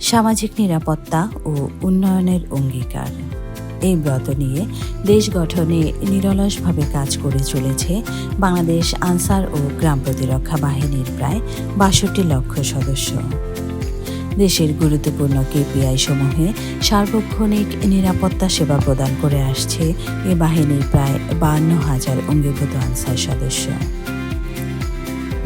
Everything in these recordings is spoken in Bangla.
সামাজিক নিরাপত্তা ও উন্নয়নের অঙ্গীকার। এই ব্রত নিয়ে দেশ গঠনে নিরলসভাবে কাজ করে চলেছে বাংলাদেশ আনসার ও গ্রাম প্রতিরক্ষা বাহিনীর প্রায় বাষট্টি লক্ষ সদস্য। দেশের গুরুত্বপূর্ণ কেপিআই সমূহে সার্বক্ষণিক নিরাপত্তা সেবা প্রদান করে আসছে এ বাহিনীর প্রায় বান্ন হাজার অঙ্গীভূত আনসার সদস্য।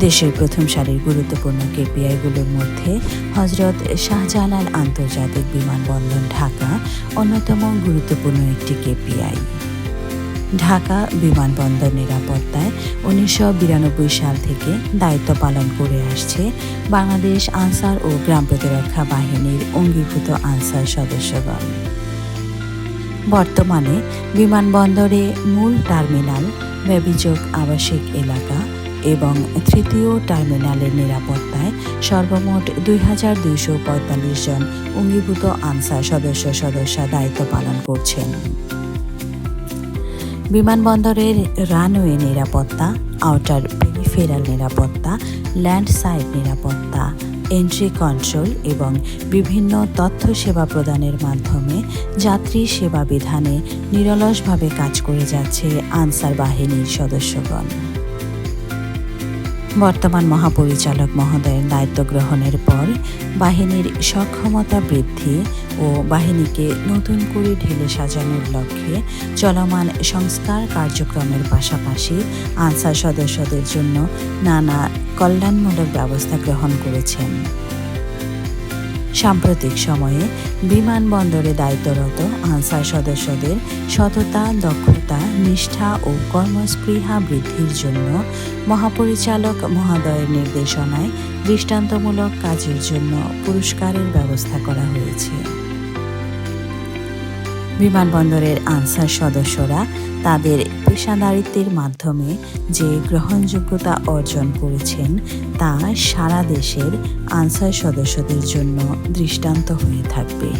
দেশের প্রথম সারির গুরুত্বপূর্ণ কেপিআইগুলোর মধ্যে হজরত শাহজালাল আন্তর্জাতিক বিমানবন্দর ঢাকা অন্যতম গুরুত্বপূর্ণ একটি কেপিআই। ঢাকা বিমানবন্দর নিরাপত্তায় উনিশশো বিরানব্বই সাল থেকে দায়িত্ব পালন করে আসছে বাংলাদেশ আনসার ও গ্রাম প্রতিরক্ষা বাহিনীর অঙ্গীভূত আনসার সদস্যগণ। বর্তমানে বিমানবন্দরে মূল টার্মিনাল ব্যবিযোগ আবাসিক এলাকা এবং তৃতীয় টার্মিনালের নিরাপত্তায় সর্বমোট দুই হাজার দুইশো পঁয়তাল্লিশ জন অঙ্গীভূত আনসার সদস্য সদস্যা দায়িত্ব পালন করছেন। বিমানবন্দরের রানওয়ে নিরাপত্তা, আউটার পেরিফেরাল নিরাপত্তা ল্যান্ড সাইড নিরাপত্তা, এন্ট্রি কন্ট্রোল এবং বিভিন্ন তথ্য সেবা প্রদানের মাধ্যমে যাত্রী সেবা বিধানে নিরলসভাবে কাজ করে যাচ্ছে আনসার বাহিনীর সদস্যগণ। বর্তমান মহাপরিচালক মহোদয়ের দায়িত্ব গ্রহণের পর বাহিনীর সক্ষমতা বৃদ্ধি ও বাহিনীকে নতুন করে ঢেলে সাজানোর লক্ষ্যে চলমান সংস্কার কার্যক্রমের পাশাপাশি আনসার সদস্যদের জন্য নানা কল্যাণমূলক ব্যবস্থা গ্রহণ করেছেন। সাম্প্রতিক সময়ে বিমানবন্দরে দায়িত্বরত আনসার সদস্যদের সততা, দক্ষতা, নিষ্ঠা ও কর্মস্পৃহা বৃদ্ধির জন্য মহাপরিচালক মহোদয়ের নির্দেশনায় দৃষ্টান্তমূলক কাজের জন্য পুরস্কারের ব্যবস্থা করা হয়েছে। বিমানবন্দরের আনসার সদস্যরা তাদের পেশাদারিত্বের মাধ্যমে যে গ্রহণযোগ্যতা অর্জন করেছেন, তা সারা দেশের আনসার সদস্যদের জন্য দৃষ্টান্ত হয়ে থাকবে।